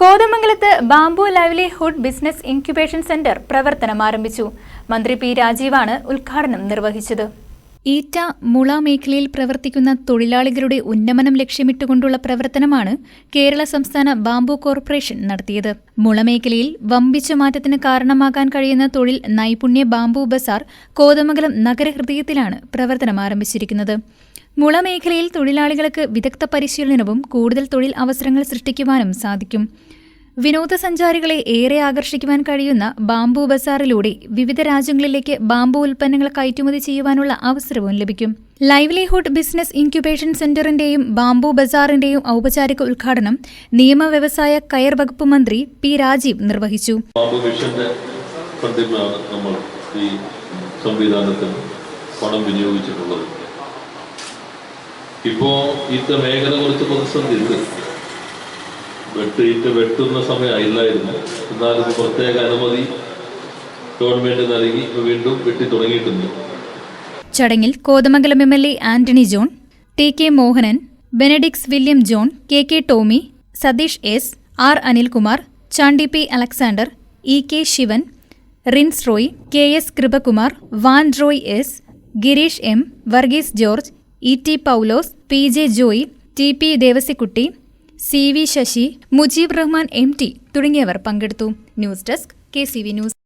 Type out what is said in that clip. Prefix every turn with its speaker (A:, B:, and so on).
A: കോതമംഗലത്ത് bamboo livelihood business incubation centre പ്രവർത്തനം ആരംഭിച്ചു. മന്ത്രി പി രാജീവാണ് ഉദ്ഘാടനം നിർവഹിച്ചത്. ഈറ്റ മുള മേഖലയിൽ പ്രവർത്തിക്കുന്ന തൊഴിലാളികളുടെ ഉന്നമനം ലക്ഷ്യമിട്ടുകൊണ്ടുള്ള പ്രവർത്തനമാണ് കേരള സംസ്ഥാന ബാംബു കോർപ്പറേഷൻ നടത്തിയത്. മുള മേഖലയിൽ വമ്പിച്ച മാറ്റത്തിന് കാരണമാകാൻ കഴിയുന്ന തൊഴിൽ നൈപുണ്യ ബാംബു ബസാർ കോതമംഗലം നഗരഹൃദയത്തിലാണ് പ്രവർത്തനം ആരംഭിച്ചിരിക്കുന്നത്. മുള മേഖലയിൽ തൊഴിലാളികൾക്ക് വിദഗ്ധ പരിശീലനവും കൂടുതൽ തൊഴിൽ അവസരങ്ങൾ സൃഷ്ടിക്കുവാനും സാധിക്കും. വിനോദസഞ്ചാരികളെ ഏറെ ആകർഷിക്കുവാൻ കഴിയുന്ന ബാംബു ബസാറിലൂടെ വിവിധ രാജ്യങ്ങളിലേക്ക് ബാംബു ഉൽപ്പന്നങ്ങൾ കയറ്റുമതി ചെയ്യുവാനുള്ള അവസരവും ലഭിക്കും. ലൈവ്ലിഹുഡ് ബിസിനസ് ഇൻക്യുബേഷൻ സെന്ററിന്റെയും ബാംബു ബസാറിന്റെയും ഔപചാരിക ഉദ്ഘാടനം നിയമ വ്യവസായ കയർ വകുപ്പ് മന്ത്രി പി രാജീവ് നിർവഹിച്ചു.
B: സംവിധാനത്തിൽ ഈ സംവിധാനത്തിന് പണം വിനിയോഗിച്ചിട്ടുള്ളത്. ഇപ്പോ ഈറ്റ മേഖല കുറച്ച് പ്രതിസന്ധി ഉണ്ട് വെട്ട് ഈറ്റ വെട്ടുന്ന സമയമായില്ലായിരുന്നു എന്നാലും പ്രത്യേക അനുമതി ഗവൺമെന്റ് നൽകി വീണ്ടും വെട്ടി തുടങ്ങിയിട്ടുണ്ട്.
A: ചടങ്ങിൽ Kothamangalam M L A Antony John T K Mohanan Benedix William John K K Tomy Satheesh S R Anilkumar Chandy P Alexander E K Sivan Rins Roy K S Krupakumar Van Roy S Girish M Varghese George E T Paulose P J Joy T P Devasikutty C V Sasi Mujeeb Rahman M T തുടങ്ങിയവർ പങ്കെടുത്തു. News desk K C V news.